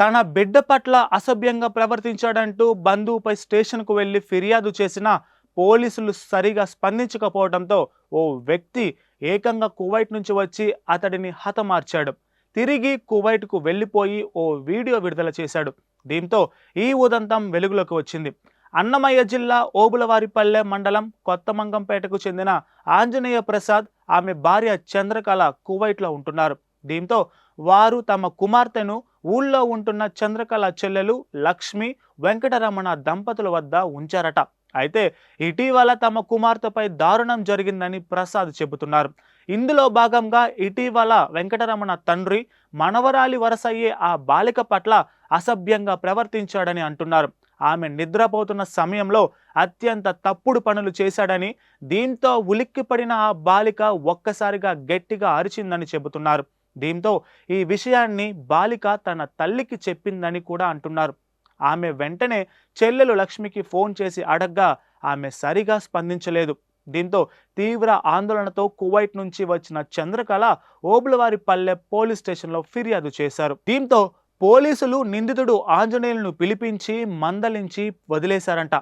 తన బిడ్డ పట్ల అసభ్యంగా ప్రవర్తించాడంటూ బంధువుపై స్టేషన్కు వెళ్ళి ఫిర్యాదు చేసిన పోలీసులు సరిగా స్పందించకపోవడంతో ఓ వ్యక్తి ఏకంగా కువైట్ నుంచి వచ్చి అతడిని హతమార్చాడు. తిరిగి కువైట్కు వెళ్ళిపోయి ఓ వీడియో విడుదల చేశాడు. దీంతో ఈ ఉదంతం వెలుగులోకి వచ్చింది. అన్నమయ్య జిల్లా ఓబులవారిపల్లె మండలం కొత్తమంగంపేటకు చెందిన ఆంజనేయ ప్రసాద్ ఆమె భార్య చంద్రకళ కువైట్లో ఉంటున్నారు. దీంతో వారు తమ కుమార్తెను ఊళ్ళో ఉంటున్న చంద్రకళ చెల్లెలు లక్ష్మి వెంకటరమణ దంపతుల వద్ద ఉంచారట. అయితే ఇటీవల తమ కుమార్తెపై దారుణం జరిగిందని ప్రసాద్ చెబుతున్నారు. ఇందులో భాగంగా ఇటీవల వెంకటరమణ తండ్రి మనవరాలి వరసయ్యే ఆ బాలిక పట్ల అసభ్యంగా ప్రవర్తించాడని అంటున్నారు. ఆమె నిద్రపోతున్న సమయంలో అత్యంత తప్పుడు పనులు చేశాడని దీంతో ఉలిక్కిపడిన ఆ బాలిక ఒక్కసారిగా గట్టిగా అరిచిందని చెబుతున్నారు. దీంతో ఈ విషయాన్ని బాలిక తన తల్లికి చెప్పిందని కూడా అంటున్నారు. ఆమె వెంటనే చెల్లెలు లక్ష్మికి ఫోన్ చేసి అడగ్గా ఆమె సరిగా స్పందించలేదు. దీంతో తీవ్ర ఆందోళనతో కువైట్ నుంచి వచ్చిన చంద్రకళ ఓబులవారిపల్లె పోలీస్ స్టేషన్లో ఫిర్యాదు చేశారు. దీంతో పోలీసులు నిందితుడు ఆంజనేయులను పిలిపించి మందలించి వదిలేశారంట.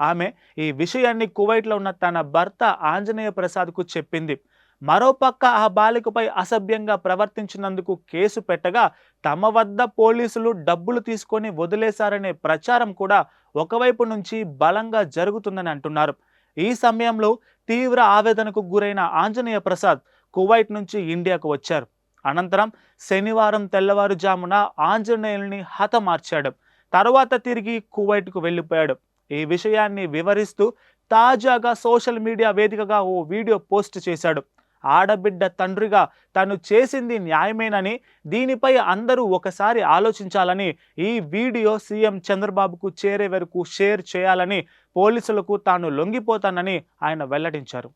ఆమె ఈ విషయాన్ని కువైట్లో ఉన్న తన భర్త ఆంజనేయ ప్రసాద్కు చెప్పింది. మరోపక్క ఆ బాలికపై అసభ్యంగా ప్రవర్తించినందుకు కేసు పెట్టగా తమ వద్ద పోలీసులు డబ్బులు తీసుకొని వదిలేశారనే ప్రచారం కూడా ఒకవైపు నుంచి బలంగా జరుగుతుందని అంటున్నారు. ఈ సమయంలో తీవ్ర ఆవేదనకు గురైన ఆంజనేయ ప్రసాద్ కువైట్ నుంచి ఇండియాకు వచ్చారు. అనంతరం శనివారం తెల్లవారుజామున ఆంజనేయుల్ని హతమార్చాడు. తర్వాత తిరిగి కువైట్కు వెళ్ళిపోయాడు. ఈ విషయాన్ని వివరిస్తూ తాజాగా సోషల్ మీడియా వేదికగా ఓ వీడియో పోస్ట్ చేశాడు. ఆడబిడ్డ తండ్రిగా తను చేసింది న్యాయమేనని దీనిపై అందరూ ఒకసారి ఆలోచించాలని ఈ వీడియో సీఎం చంద్రబాబుకు చేరే వరకు షేర్ చేయాలని పోలీసులకు తాను లొంగిపోతానని ఆయన వెల్లడించారు.